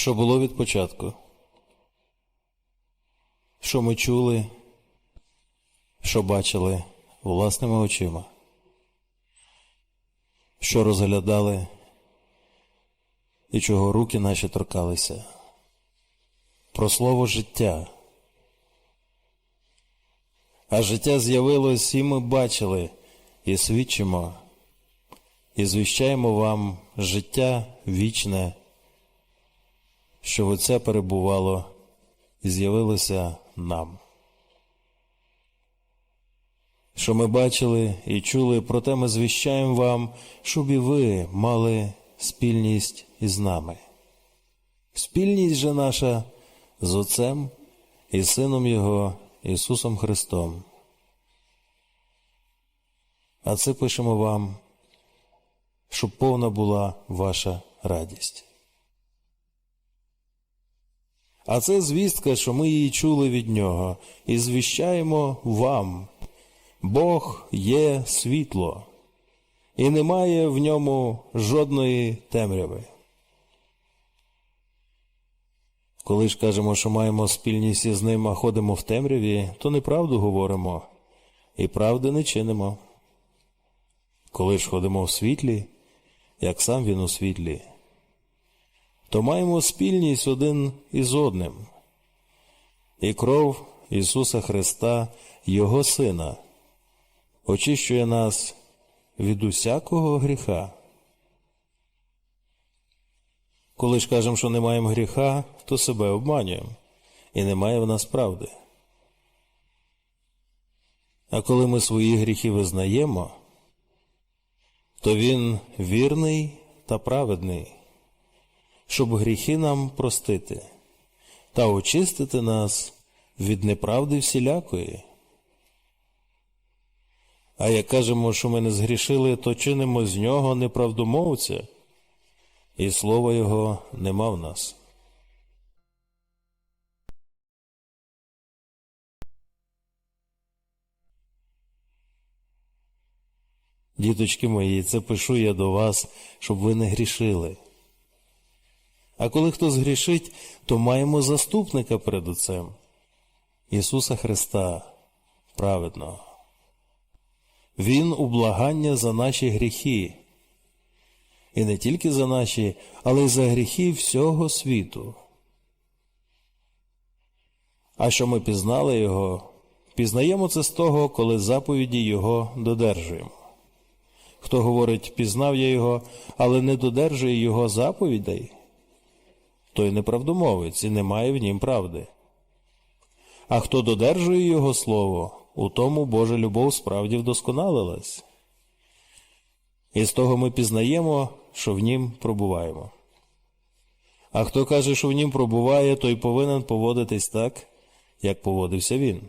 що було від початку, що ми чули, що бачили власними очима, що розглядали? І чого руки наші торкалися, про слово життя. А життя з'явилось, і ми бачили, і свідчимо, і звіщаємо вам життя вічне, що в Отця перебувало і з'явилося нам. Що ми бачили і чули, проте ми звіщаємо вам, щоб і ви мали спільність із нами. Спільність же наша з Отцем і Сином Його Ісусом Христом. А це пишемо вам, щоб повна була ваша радість. А це звістка, що ми її чули від Нього, і звіщаємо вам. Бог є світло, і немає в ньому жодної темряви. Коли ж кажемо, що маємо спільність із ним, а ходимо в темряві, то неправду говоримо і правди не чинимо. Коли ж ходимо в світлі, як сам він у світлі, то маємо спільність один із одним. І кров Ісуса Христа, Його Сина, очищує нас від усякого гріха. Коли ж кажемо, що не маємо гріха, то себе обманюємо, і немає в нас правди. А коли ми свої гріхи визнаємо, то Він вірний та праведний, щоб гріхи нам простити та очистити нас від неправди всілякої. А як кажемо, що ми не згрішили, то чинимо з нього неправдомовця, і слова його нема в нас. Діточки мої, це пишу я до вас, щоб ви не грішили. А коли хто згрішить, то маємо заступника перед Отцем Ісуса Христа, праведного. Він у благання за наші гріхи, і не тільки за наші, але й за гріхи всього світу. А що ми пізнали Його, пізнаємо це з того, коли заповіді Його додержуємо. Хто говорить, пізнав я Його, але не додержує Його заповідей, той неправдомовець і не має в нім правди. А хто додержує Його слово, у тому Божа любов справді вдосконалилась. І з того ми пізнаємо, що в нім пробуваємо. А хто каже, що в нім пробуває, той повинен поводитись так, як поводився він.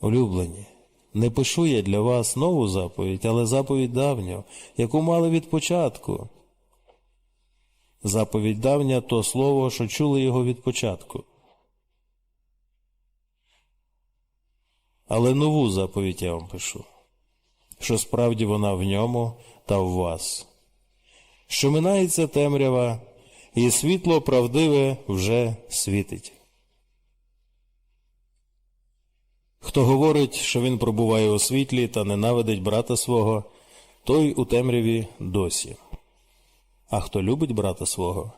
Улюблені, не пишу я для вас нову заповідь, але заповідь давню, яку мали від початку. Заповідь давня то слово, що чули його від початку. Але нову заповідь я вам пишу, що справді вона в ньому та в вас, що минається темрява, і світло правдиве вже світить. Хто говорить, що він пробуває у світлі та ненавидить брата свого, той у темряві досі. А хто любить брата свого,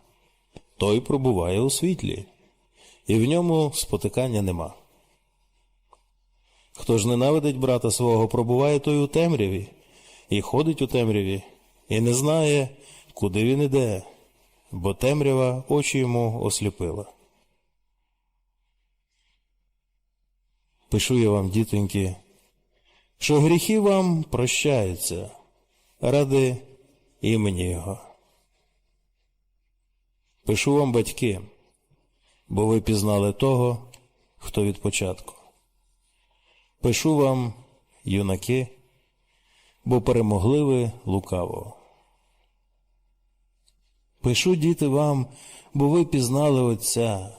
той пробуває у світлі, і в ньому спотикання нема. Хто ж ненавидить брата свого, пробуває той у темряві, і ходить у темряві, і не знає, куди він іде, бо темрява очі йому осліпила. Пишу я вам, дітоньки, що гріхи вам прощаються ради імені Його. Пишу вам, батьки, бо ви пізнали того, хто від початку. Пишу вам, юнаки, бо перемогли ви лукаво. Пишу, діти, вам, бо ви пізнали Отця.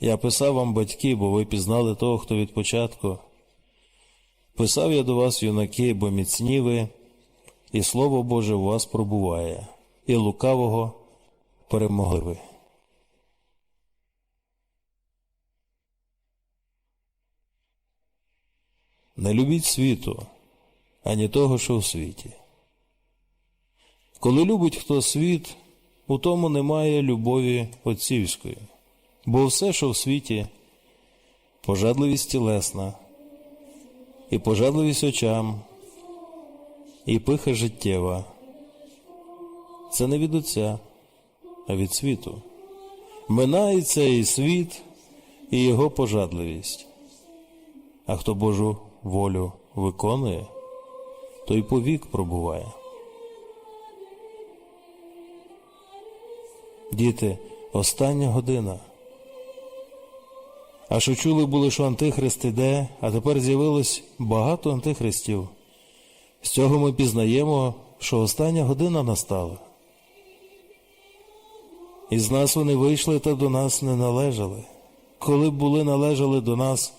Я писав вам, батьки, бо ви пізнали того, хто від початку. Писав я до вас, юнаки, бо міцні ви і Слово Боже у вас пробуває, і лукавого перемогли ви. Не любіть світу, ані того, що в світі. Коли любить хто світ, у тому немає любові отцівської, бо все, що в світі, пожадливість тілесна, і пожадливість очам, і пиха життєва. Це не від Отця, а від світу. Минається і світ, і його пожадливість. А хто Божу волю виконує, той повік пробуває. Діти, остання година. А що чули були, що Антихрист іде, а тепер з'явилось багато антихристів. З цього ми пізнаємо, що остання година настала. Із нас вони вийшли та до нас не належали. Коли б були належали до нас,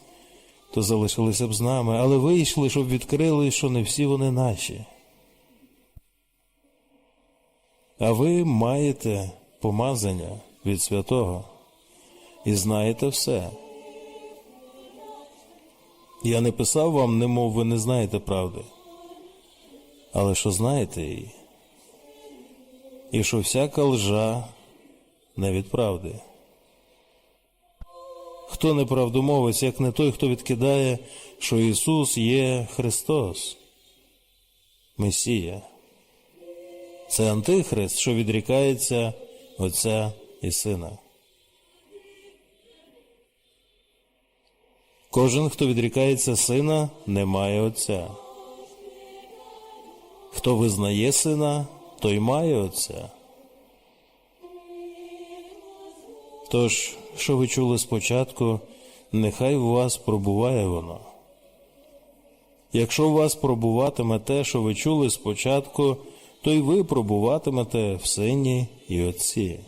то залишилися б з нами, але вийшли, щоб відкрили, що не всі вони наші. А ви маєте помазання від святого і знаєте все. Я не писав вам, немов ви не знаєте правди, але що знаєте її, і що всяка лжа не від правди. Хто неправдомовець, як не той, хто відкидає, що Ісус є Христос, Месія. Це Антихрист, що відрікається Отця і Сина. Кожен, хто відрікається сина, не має Отця. Хто визнає сина, той має Отця. Тож, що ви чули спочатку, нехай у вас пробуває воно. Якщо у вас пробуватиме те, що ви чули спочатку, то й ви пробуватимете в сині і отці.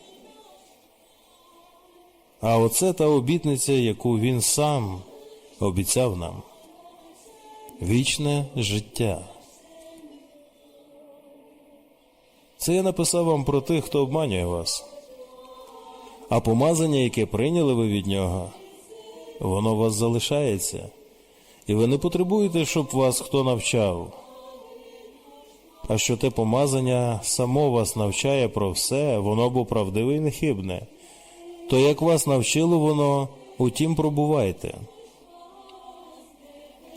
А оце та обітниця, яку він сам обіцяв нам вічне життя. Це я написав вам про тих, хто обманює вас. А помазання, яке прийняли ви від нього, воно вас залишається, і ви не потребуєте, щоб вас хто навчав. А що те помазання само вас навчає про все, воно бо правдиве і нехибне, то як вас навчило воно, утім пробувайте.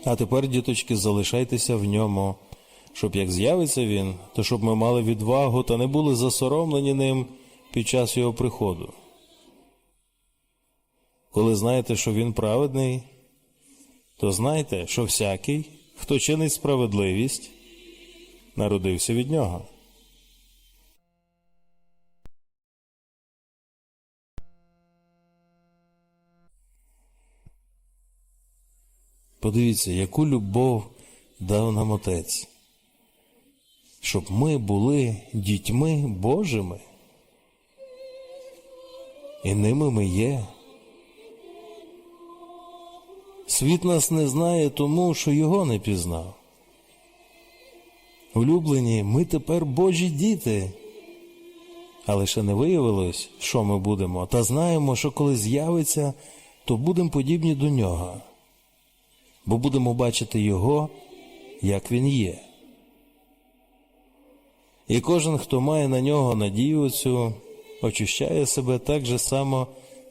А тепер, діточки, залишайтеся в ньому, щоб як з'явиться він, то щоб ми мали відвагу та не були засоромлені ним під час його приходу. Коли знаєте, що він праведний, то знайте, що всякий, хто чинить справедливість, народився від нього. Подивіться, яку любов дав нам Отець, щоб ми були дітьми Божими. І ними ми є. Світ нас не знає тому, що його не пізнав. Улюблені, ми тепер Божі діти. Але ще не виявилось, що ми будемо, та знаємо, що коли з'явиться, то будемо подібні до нього, бо будемо бачити Його, як Він є. І кожен, хто має на нього надію цю, очищає себе так же само,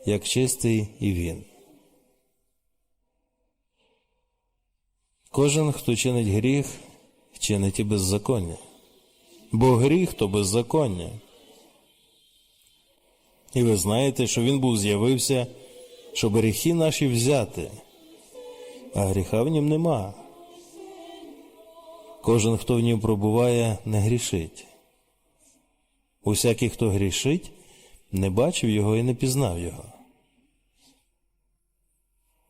як чистий і він. Кожен, хто чинить гріх, чинить і беззаконня, бо гріх то беззаконня. І ви знаєте, що він був з'явився, щоб гріхи наші взяти, а гріха в нім нема. Кожен, хто в нім пробуває, не грішить. Усякий, хто грішить, не бачив його і не пізнав його.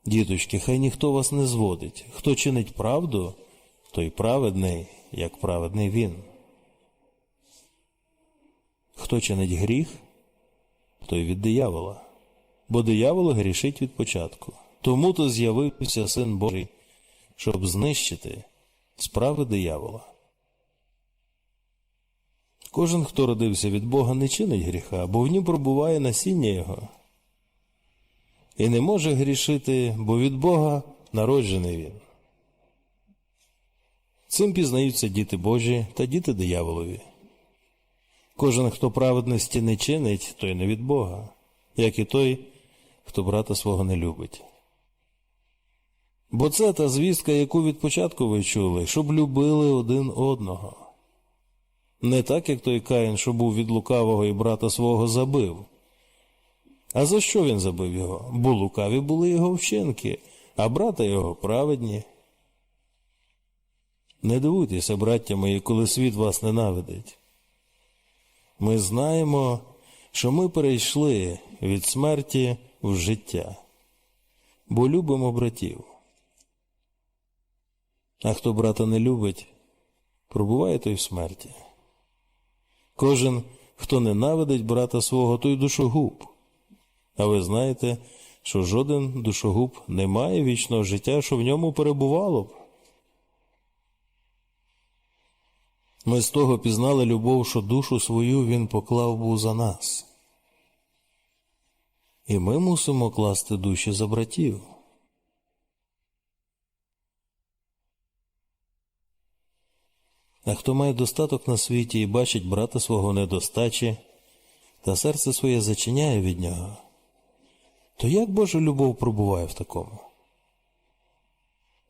Діточки, хай ніхто вас не зводить. Хто чинить правду, той праведний, як праведний він. Хто чинить гріх, той від диявола, бо диявол грішить від початку. Тому то з'явився Син Божий, щоб знищити справи диявола. Кожен, хто родився від Бога, не чинить гріха, бо в нім пробуває насіння Його. І не може грішити, бо від Бога народжений він. Цим пізнаються діти Божі та діти дияволові. Кожен, хто праведності не чинить, той не від Бога, як і той, хто брата свого не любить. Бо це та звістка, яку від початку ви чули, щоб любили один одного. Не так, як той Каїн, що був від лукавого і брата свого забив. А за що він забив його? Бо лукаві були його вчинки, а брата його праведні. Не дивуйтеся, браття мої, коли світ вас ненавидить. Ми знаємо, що ми перейшли від смерті в життя, бо любимо братів. А хто брата не любить, пробуває той в смерті. Кожен, хто ненавидить брата свого, той душогуб. А ви знаєте, що жоден душогуб не має вічного життя, що в ньому перебувало б. Ми з того пізнали любов, що душу свою він поклав був за нас. І ми мусимо класти душі за братів. А хто має достаток на світі і бачить брата свого недостачі, та серце своє зачиняє від нього, то як Божа любов пробуває в такому?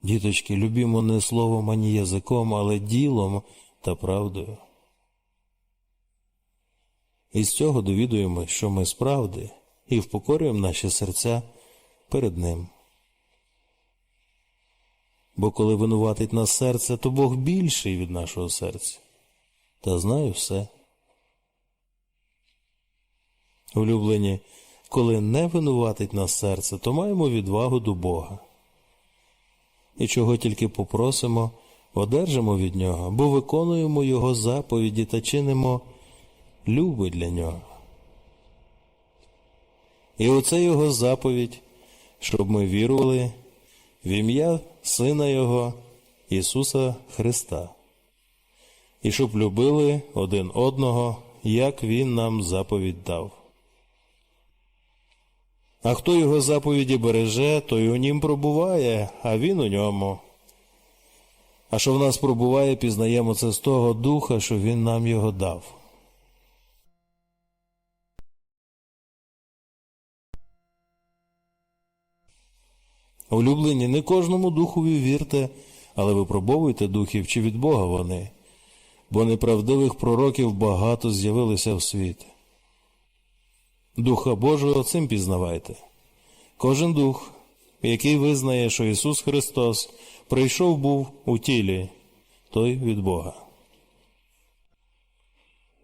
Діточки, любімо не словом ані язиком, але ділом та правдою. І з цього довідуємо, що ми справди і впокорюємо наші серця перед Ним. Бо коли винуватить нас серце, то Бог більший від нашого серця. Та знаю все. Улюблені, коли не винуватить нас серце, то маємо відвагу до Бога. І чого тільки попросимо, одержимо від Нього, бо виконуємо Його заповіді та чинимо люби для Нього. І оце Його заповідь, щоб ми вірували в ім'я Сина Його Ісуса Христа, і щоб любили один одного, як Він нам заповідь дав. А хто його заповіді береже, той у нім пробуває, а він у ньому. А що в нас пробуває, пізнаємо це з того духа, що він нам його дав. Улюблені, не кожному духові вірте, але випробовуйте духів, чи від Бога вони, бо неправдивих пророків багато з'явилося в світ. Духа Божого цим пізнавайте. Кожен дух, який визнає, що Ісус Христос прийшов був у тілі, той від Бога.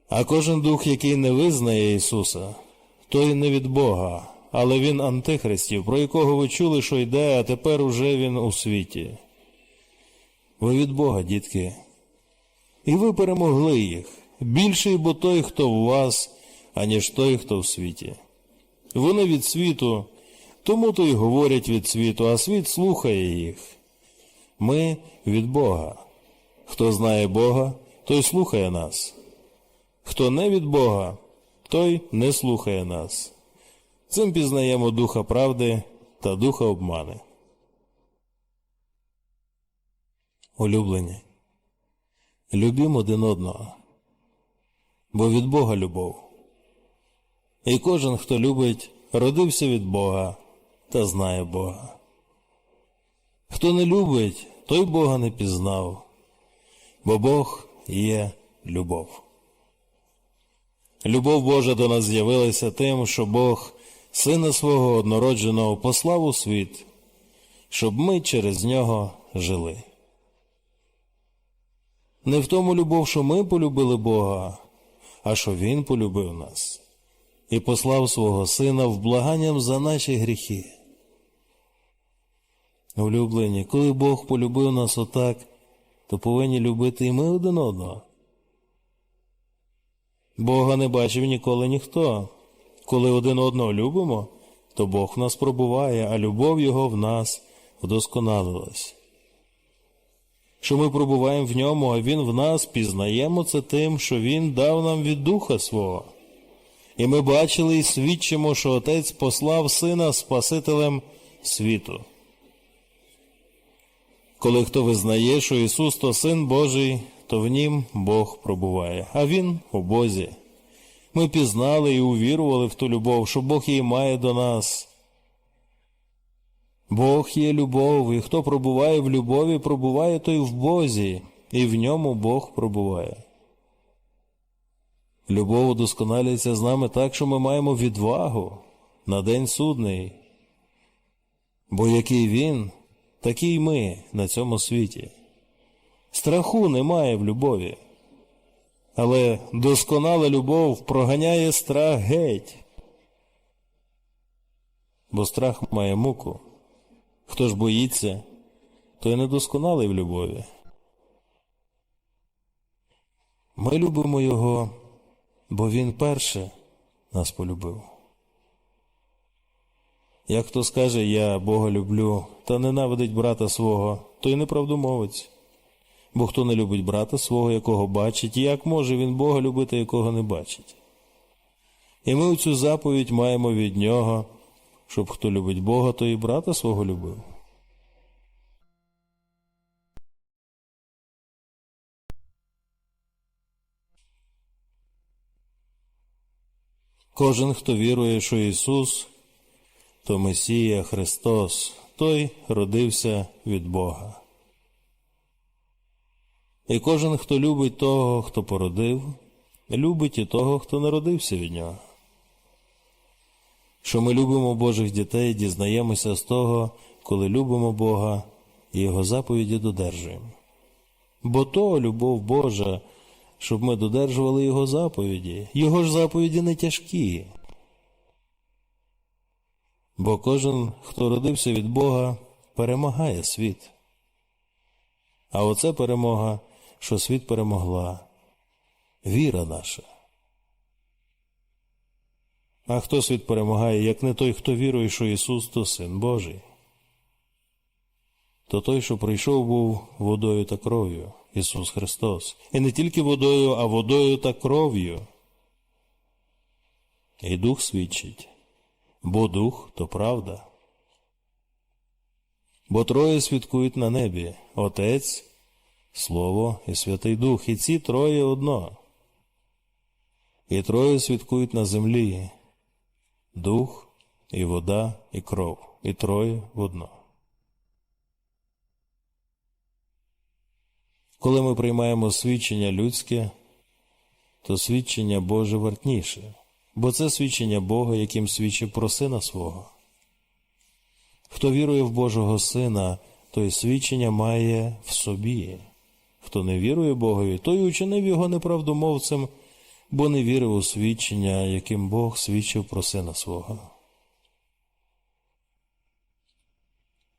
А кожен дух, який не визнає Ісуса, той не від Бога, але він антихристів, про якого ви чули, що йде, а тепер уже він у світі. Ви від Бога, дітки, і ви перемогли їх. Більший бо той, хто в вас, аніж той, хто в світі. Вони від світу, тому то й говорять від світу, а світ слухає їх. Ми від Бога. Хто знає Бога, той слухає нас. Хто не від Бога, той не слухає нас. Цим пізнаємо духа правди та духа обмани. Улюблені. Любім один одного, бо від Бога любов. І кожен, хто любить, родився від Бога та знає Бога. Хто не любить, той Бога не пізнав, бо Бог є любов. Любов Божа до нас з'явилася тим, що Бог Сина свого однородженого послав у світ, щоб ми через нього жили. Не в тому любов, що ми полюбили Бога, а що Він полюбив нас і послав свого Сина в благанням за наші гріхи. Улюблені, коли Бог полюбив нас отак, то повинні любити і ми один одного. Бога не бачив ніколи ніхто. Коли один одного любимо, то Бог в нас пробуває, а любов Його в нас вдосконалилась. що ми пробуваємо в ньому, а він в нас, пізнаємо це тим, що він дав нам від духа свого. І ми бачили і свідчимо, що Отець послав Сина Спасителем світу. Коли хто визнає, що Ісус то Син Божий, то в нім Бог пробуває, а Він у Бозі. Ми пізнали і увірували в ту любов, що Бог її має до нас. Бог є любов, і хто пробуває в любові, пробуває той в Бозі, і в ньому Бог пробуває. Любов удосконалюється з нами так, що ми маємо відвагу на день судний. Бо який він, такий ми на цьому світі. Страху немає в любові. Але досконала любов проганяє страх геть. Бо страх має муку. Хто ж боїться, той недосконалий в любові. Ми любимо його, бо він перше нас полюбив. Як хто скаже, я Бога люблю, та ненавидить брата свого, той неправдомовець. Бо хто не любить брата свого, якого бачить, як може він Бога любити, якого не бачить? І ми цю заповідь маємо від нього, щоб хто любить Бога, то і брата свого любив. Кожен, хто вірує, що Ісус то Месія Христос, той родився від Бога. І кожен, хто любить того, хто породив, любить і того, хто народився від нього. Що ми любимо Божих дітей, дізнаємося з того, коли любимо Бога і Його заповіді додержуємо. Бо то любов Божа, щоб ми додержували Його заповіді. Його ж заповіді не тяжкі. Бо кожен, хто родився від Бога, перемагає світ. А оце перемога, що світ перемогла, віра наша. А хто світ перемагає, як не той, хто вірує, що Ісус то Син Божий? То той, що прийшов, був водою та кров'ю, Ісус Христос. І не тільки водою, а водою та кров'ю. І Дух свідчить, бо Дух то правда. Бо троє свідкують на небі Отець, Слово і Святий Дух, і ці троє одно. І троє свідкують на землі Дух, і вода, і кров, і троє в одно. Коли ми приймаємо свідчення людське, то свідчення Боже вартніше, бо це свідчення Бога, яким свідчив про Сина свого. Хто вірує в Божого Сина, той свідчення має в собі. Хто не вірує Богові, той учинив його неправдомовцем, бо не вірив у свідчення, яким Бог свідчив про Сина свого.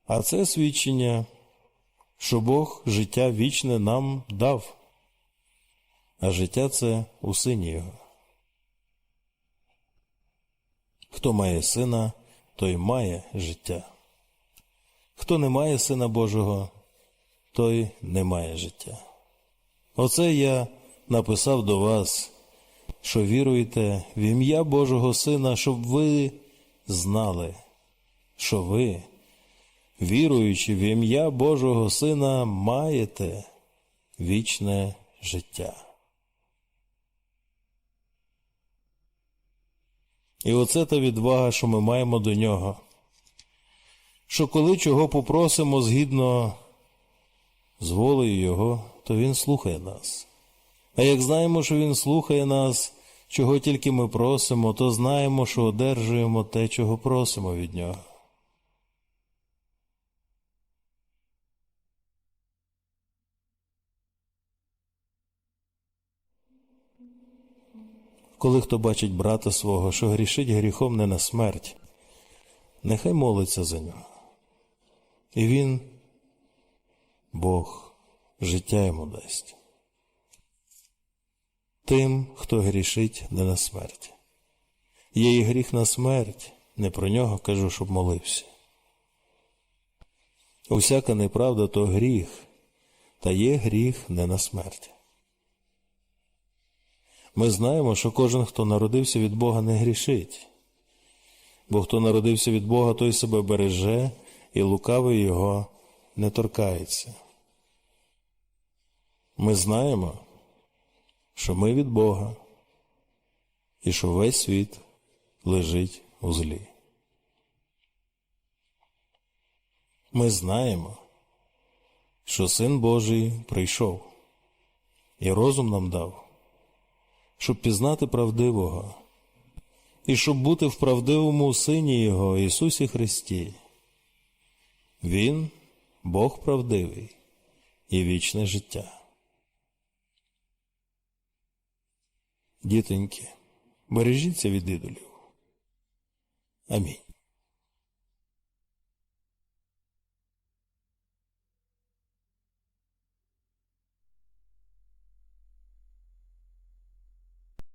А це свідчення, що Бог життя вічне нам дав, а життя це у сині Його. Хто має сина, той має життя. Хто не має Сина Божого, той не має життя. Оце я написав до вас, що віруєте в ім'я Божого Сина, щоб ви знали, що ви, віруючи в ім'я Божого Сина, маєте вічне життя. І оце та відвага, що ми маємо до нього що коли чого попросимо згідно з волею Його, то Він слухає нас. А як знаємо, що Він слухає нас, чого тільки ми просимо, то знаємо, що одержуємо те, чого просимо від Нього. Коли хто бачить брата свого, що грішить гріхом не на смерть, нехай молиться за нього. І він, Бог, життя йому дасть. Тим, хто грішить не на смерть. Є і гріх на смерть, не про нього кажу, щоб молився. Усяка неправда то гріх, та є гріх не на смерть. Ми знаємо, що кожен, хто народився від Бога, не грішить, бо хто народився від Бога, той себе береже, і лукавий його не торкається. Ми знаємо, що ми від Бога і що весь світ лежить у злі. Ми знаємо, що Син Божий прийшов і розум нам дав, щоб пізнати правдивого, і щоб бути в правдивому Сині Його Ісусі Христі. Він Бог правдивий і вічне життя. Дітоньки, бережіться від ідолів. Амінь.